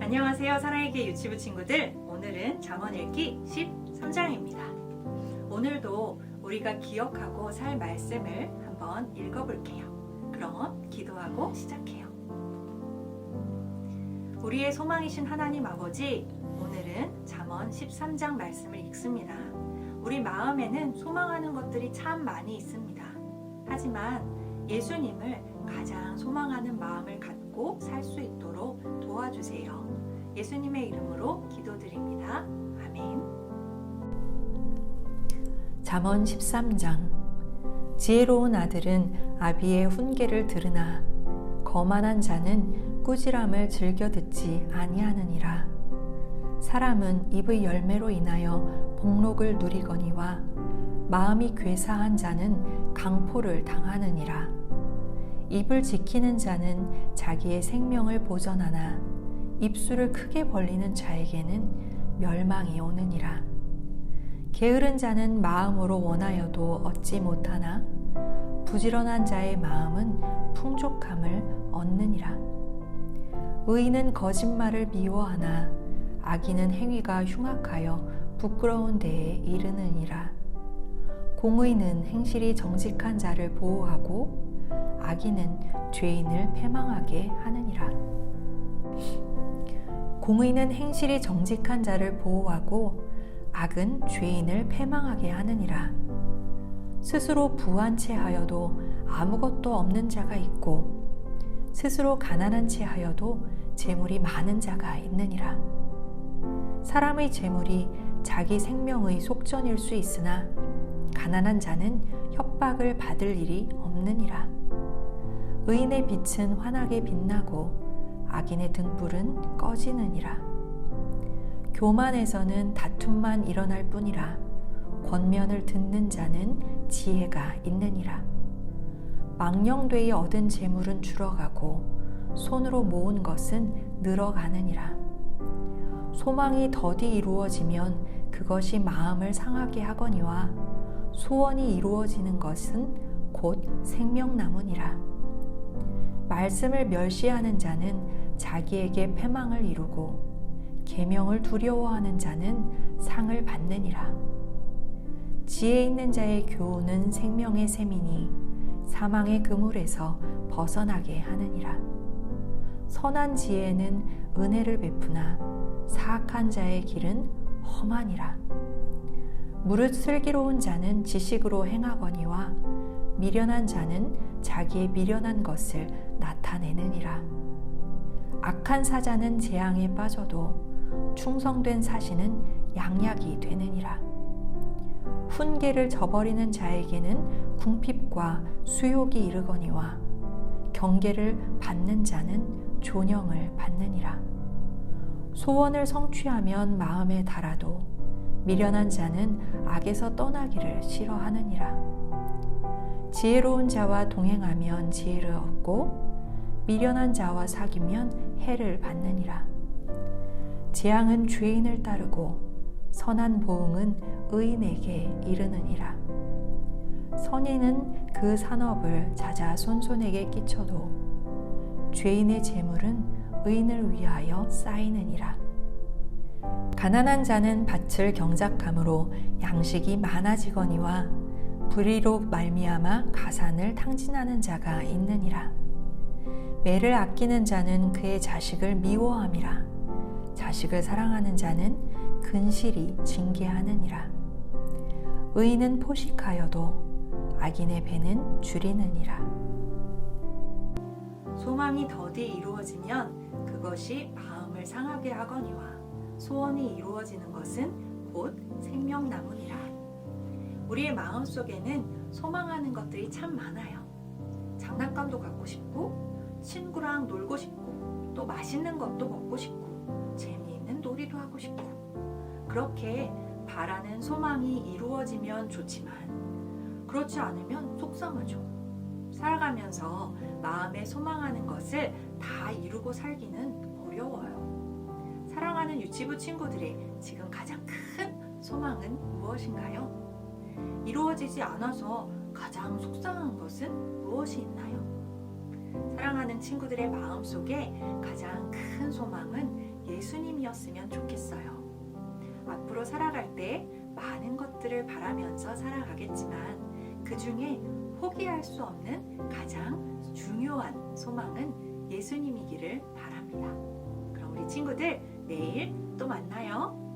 안녕하세요. 사랑에게 유치부 친구들. 오늘은 잠언 읽기 13장입니다. 오늘도 우리가 기억하고 살 말씀을 한번 읽어볼게요. 그럼 기도하고 시작해요. 우리의 소망이신 하나님 아버지, 오늘은 잠언 13장 말씀을 읽습니다. 우리 마음에는 소망하는 것들이 참 많이 있습니다. 하지만 예수님을 가장 소망하는 마음을 갖고 살 수 있도록 도와주세요. 예수님의 이름으로 기도드립니다. 아멘. 잠언 13장 지혜로운 아들은 아비의 훈계를 들으나 거만한 자는 꾸지람을 즐겨 듣지 아니하느니라 사람은 입의 열매로 인하여 복록을 누리거니와 마음이 괴사한 자는 강포를 당하느니라 입을 지키는 자는 자기의 생명을 보전하나 입술을 크게 벌리는 자에게는 멸망이 오느니라 게으른 자는 마음으로 원하여도 얻지 못하나 부지런한 자의 마음은 풍족함을 얻느니라. 의인은 거짓말을 미워하나 악인은 행위가 흉악하여 부끄러운 데에 이르느니라. 공의는 행실이 정직한 자를 보호하고 악인은 죄인을 패망하게 하느니라. 공의는 행실이 정직한 자를 보호하고 악은 죄인을 패망하게 하느니라. 스스로 부한 채 하여도 아무것도 없는 자가 있고 스스로 가난한 채 하여도 재물이 많은 자가 있느니라. 사람의 재물이 자기 생명의 속전일 수 있으나 가난한 자는 협박을 받을 일이 없느니라. 의인의 빛은 환하게 빛나고 악인의 등불은 꺼지느니라. 교만에서는 다툼만 일어날 뿐이라 권면을 듣는 자는 지혜가 있느니라. 망령되이 얻은 재물은 줄어가고 손으로 모은 것은 늘어가느니라. 소망이 더디 이루어지면 그것이 마음을 상하게 하거니와 소원이 이루어지는 것은 곧 생명나무니라. 말씀을 멸시하는 자는 자기에게 패망을 이루고 계명을 두려워하는 자는 상을 받느니라. 지혜 있는 자의 교훈은 생명의 셈이니 사망의 그물에서 벗어나게 하느니라. 선한 지혜는 은혜를 베푸나 사악한 자의 길은 험하니라. 무릇 슬기로운 자는 지식으로 행하거니와 미련한 자는 자기의 미련한 것을 나타내느니라. 악한 사자는 재앙에 빠져도 충성된 사신은 양약이 되느니라. 훈계를 저버리는 자에게는 궁핍과 수욕이 이르거니와 경계를 받는 자는 존영을 받느니라. 소원을 성취하면 마음에 달아도 미련한 자는 악에서 떠나기를 싫어하느니라. 지혜로운 자와 동행하면 지혜를 얻고 미련한 자와 사귀면 해를 받느니라. 재앙은 죄인을 따르고 선한 보응은 의인에게 이르느니라. 선인은 그 산업을 자자손손에게 끼쳐도 죄인의 재물은 의인을 위하여 쌓이느니라. 가난한 자는 밭을 경작함으로 양식이 많아지거니와 불의로 말미암아 가산을 탕진하는 자가 있느니라. 매를 아끼는 자는 그의 자식을 미워함이라. 자식을 사랑하는 자는 근실이 징계하느니라. 의인은 포식하여도 악인의 배는 줄이느니라. 소망이 더디 이루어지면 그것이 마음을 상하게 하거니와 소원이 이루어지는 것은 곧 생명나무니라. 우리의 마음 속에는 소망하는 것들이 참 많아요. 장난감도 갖고 싶고, 친구랑 놀고 싶고, 또 맛있는 것도 먹고 싶고, 재미있는 놀이도 하고 싶고, 그렇게 바라는 소망이 이루어지면 좋지만, 그렇지 않으면 속상하죠. 살아가면서 마음에 소망하는 것을 다 이루고 살기는 어려워요. 사랑하는 유치부 친구들의 지금 가장 큰 소망은 무엇인가요? 이루어지지 않아서 가장 속상한 것은 무엇이 있나요? 사랑하는 친구들의 마음 속에 가장 큰 소망은 예수님이었으면 좋겠어요. 앞으로 살아갈 때 많은 것들을 바라면서 살아가겠지만 그 중에 포기할 수 없는 가장 중요한 소망은 예수님이기를 바랍니다. 그럼 우리 친구들 내일 또 만나요.